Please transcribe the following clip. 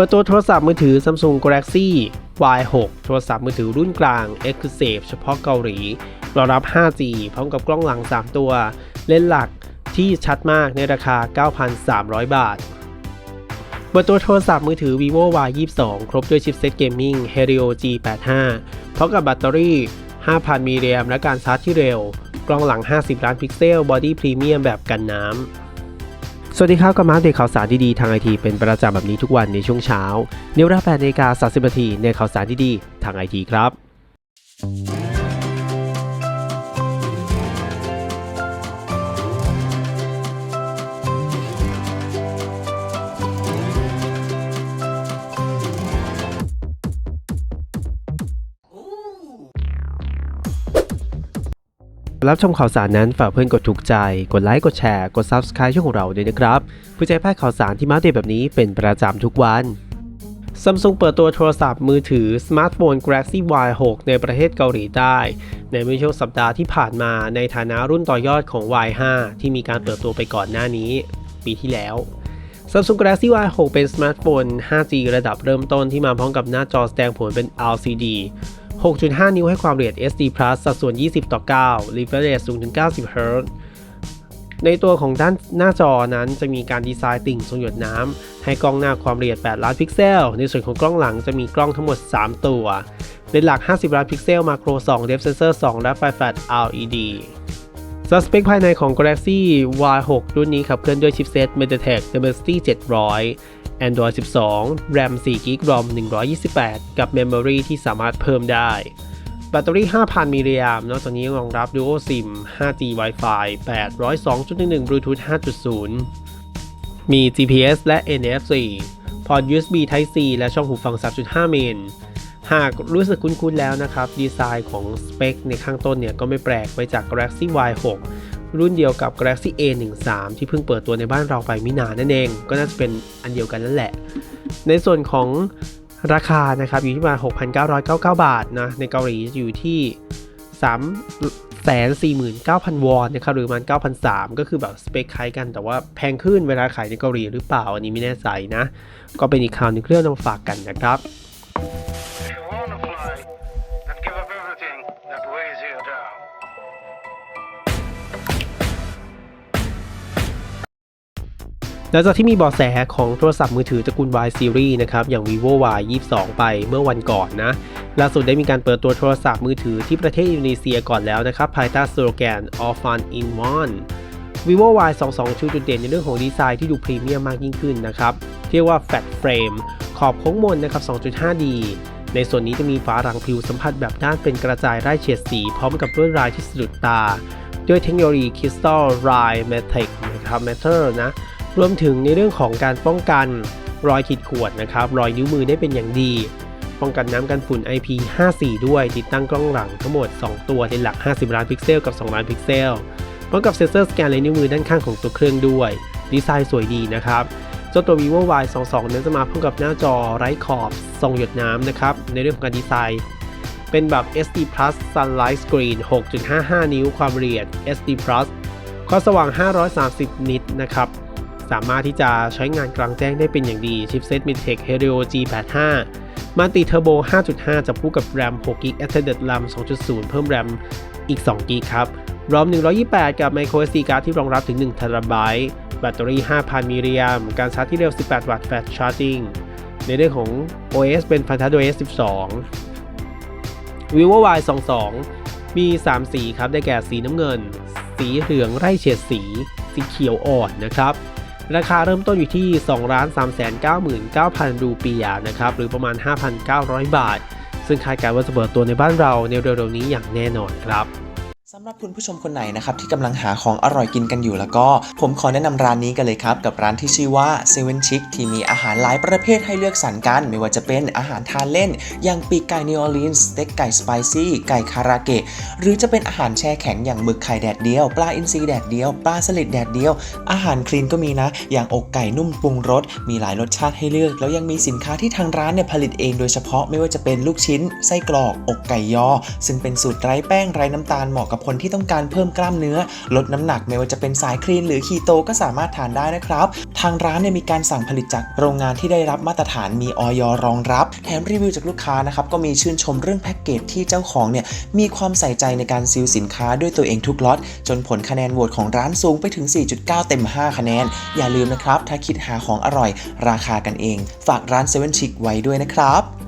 ปิดตัวโทรศัพท์มือถือ Samsung Galaxy Y6 โทรศัพท์มือถือรุ่นกลาง Exclusive เฉพาะเกาหลี รองรับ 5G พร้อมกับกล้องหลัง 3 ตัว เลนส์หลักที่ชัดมากในราคา 9,300 บาท เปิดตัวโทรศัพท์มือถือ vivo y 2 2 ครบด้วยชิปเซ็ตเกมมิ่ง Helio G85 พร้อมกับแบตเตอรี่ 5,000มิลลิแอมและการชาร์จที่เร็ว กล้องหลัง 50 ล้านพิกเซล บอดี้พรีเมียมแบบกันน้ำ สวัสดีครับกับมาอัปเดตข่าวสารดีๆทางไอทีเป็นประจำแบบนี้ทุกวันในช่วงเช้าเนวราแอนาฬิกา30นาทีในข่าวสารดีๆทางไอทีครับ รับชมข่าวสารนั้นฝากเพื่อนกดถูกใจ กดไลค์ กดแชร์ กด Subscribe ช่องของเราด้วยนะครับเพื่อจะให้พลาดข่าวสารที่มาเดตแบบนี้เป็นประจำทุกวัน Samsung เปิดตัวโทรศัพท์มือถือสมาร์ทโฟน Galaxy Y6 ในประเทศเกาหลีใต้ ในเมื่อช่วงสัปดาห์ที่ผ่านมาในฐานะรุ่นต่อยอดของ Y5 ที่มีการเปิดตัวไปก่อนหน้านี้ ปีที่แล้ว Samsung Galaxy Y6 เป็นสมาร์ทโฟน 5G ระดับเริ่มต้นที่มาพร้อมกับหน้าจอแสดงผลเป็น LCD 6.5 นิ้วให้ความละเอียด SD Plus สัดส่วน 20 ต่อ 9 refresh rate สูงถึง 90 Hz ในตัวของด้านหน้าจอนั้นจะมีการดีไซน์ติ่งทรงหยดน้ำ ให้กล้องหน้าความละเอียด 8 ล้านพิกเซล ในส่วนของกล้องหลังจะมีกล้องทั้งหมด 3 ตัวเลนส์หลัก 50 ล้านพิกเซล มาโคร2 depth sensor 2และไฟแฟลช LED สเปคภายในของ Galaxy Y6 รุ่นนี้ขับเคลื่อนด้วยชิปเซต MediaTek Dimensity 700 Android 12 RAM 4 GB ROM 128 กับ Memory ที่สามารถเพิ่มได้ แบตเตอรี่ 5,000 มิลลิแอมป์นอกจากนี้ยังรองรับ Duo SIM 5G Wi-Fi 802.11 Bluetooth 5.0 มี GPS และ NFC พอร์ต USB Type C และช่องหูฟัง 3.5มิลหากรู้สึกคุ้นๆแล้วนะครับ ดีไซน์ของสเปคในข้างต้นเนี่ยก็ไม่แปลกไปจาก Galaxy Y6 รุ่นเดียวกับ Galaxy A13 ที่เพิ่งเปิดตัวในบ้านเราไปไม่นานนั่นเอง ก็น่าจะเป็นอันเดียวกันนั่นแหละ ในส่วนของราคานะครับอยู่ที่ประมาณ 6,999 บาทนะในเกาหลีอยู่ที่3 49,000 วอนนะครับหรือประมาณ9,300ก็คือแบบสเปคคล้ายกันแต่ว่าแพงขึ้นเวลาขายในเกาหลีหรือเปล่า อันนี้ไม่แน่ใจนะ ก็เป็นอีกข่าวหนึงเรื่องนำฝากกันนะครับ หลังจากที่มีเบาะแสของโทรศัพท์มือถือตระกูล Y Series นะครับ อย่าง vivo Y 22 ไปเมื่อวันก่อนนะ ล่าสุดได้มีการเปิดตัวโทรศัพท์มือถือที่ประเทศอินโดนีเซียก่อนแล้วนะครับ ภายใต้สโลแกน All Fun in One vivo Y 22ชูจุดเด่นในเรื่องของดีไซน์ที่ดูพรีเมียมมากยิ่งขึ้นนะครับ เรียกว่า Fat Frame ขอบโค้งมนนะครับ 2.5D ในส่วนนี้จะมีฝาหลังผิวสัมผัสแบบด้านเป็นกระจายไร่เฉดสี พร้อมกับลวดลายที่สะดุดตา ด้วยเทคโนโลยี Crystal Ray Matrix นะครับ Matter นะ รวมถึงในเรื่องของการป้องกันรอยขีดข่วนนะครับ รอยนิ้วมือได้เป็นอย่างดี ป้องกันน้ำกันฝุ่น IP54 ด้วย ติดตั้งกล้องหลังทั้งหมด 2 ตัวในหลัก 50 ล้านพิกเซลกับ 2 ล้านพิกเซลพร้อมกับเซ็นเซอร์สแกนลายนิ้วมือด้านข้างของตัวเครื่องด้วย ดีไซน์สวยดีนะครับเจ้าตัว vivo y 2 2นั้นจะมาพร้อมกับหน้าจอไร้ขอบทรงหยดน้ำนะครับ ในเรื่องของการดีไซน์ เป็นแบบ SD Plus Sunlight Screen 6.55 นิ้วความละเอียด SD Plus ความสว่าง 530 นิตนะครับ สามารถที่จะใช้งานกลางแจ้งได้เป็นอย่างดีชิปเซ็ต MediaTek Helio G85 มัลติเทอร์โบ 5.5จะคู่กับ RAM 6 GB Extended RAM 2.0 เพิ่ม RAM อีก 2 GB ครับ ROM 128 กับ microSD card ที่รองรับถึง 1 t b แบตเตอรี่ 5,000 มิลลิแอมการชาร์จที่เร็ว 18 วัตต์ Fast Charging ในเรื่องของ OS เป็น f a n t a s OS 12 vivo y 22มี 3 สีครับ ได้แก่สีน้ำเงิน สีเหลืองไร่เฉดสี สีเขียวอ่อนนะครับ ราคาเริ่มต้นอยู่ที่ 2 3 9 9 0 0 รูปียนะครับหรือประมาณ 5,900 บาท ซึ่งคาดการณ์ว่าจะเปิดตัวในบ้านเราในเร็วๆนี้อย่างแน่นอนครับ สำหรับคุณผู้ชมคนไหนนะครับที่กำลังหาของอร่อยกินกันอยู่แล้วก็ ผมขอแนะนำร้านนี้กันเลยครับ กับร้านที่ชื่อว่า Seven Chic ที่มีอาหารหลายประเภทให้เลือกสรรกัน ไม่ว่าจะเป็นอาหารทานเล่น อย่างปีกไก่นิวออร์ลีนส์สเต็กไก่สไปซี่ไก่คาราเกะ หรือจะเป็นอาหารแช่แข็งอย่างหมึกไข่แดดเดียว ปลาอินทรีแดดเดียว ปลาสลิดแดดเดียว อาหารคลีนก็มีนะ อย่างอกไก่นุ่มปรุงรสมีหลายรสชาติให้เลือก แล้วยังมีสินค้าที่ทางร้านเนี่ยผลิตเองโดยเฉพาะไม่ว่าจะเป็นลูกชิ้นไส้กรอกอกไก่ยอ ซึ่งเป็นสูตรไร้แป้งไร้น้ำตาลเหมาะกับกับคนที่ต้องการเพิ่มกล้ามเนื้อ ลดน้ำหนักไม่ว่าจะเป็นสายคลีนหรือคีโตก็สามารถทานได้นะครับ ทางร้านเนี่ยมีการสั่งผลิตจากโรงงานที่ได้รับมาตรฐานมีออยรองรับ แถมรีวิวจากลูกค้านะครับก็มีชื่นชมเรื่องแพ็กเกจที่เจ้าของเนี่ยมีความใส่ใจในการซีลสินค้าด้วยตัวเองทุกล็อตจนผลคะแนนโหวตของร้านสูงไปถึง 4.9 เต็ม 5 คะแนน อย่าลืมนะครับ ถ้าคิดหาของอร่อย ราคากันเอง ฝากร้าน7 Chick ไว้ด้วยนะครับ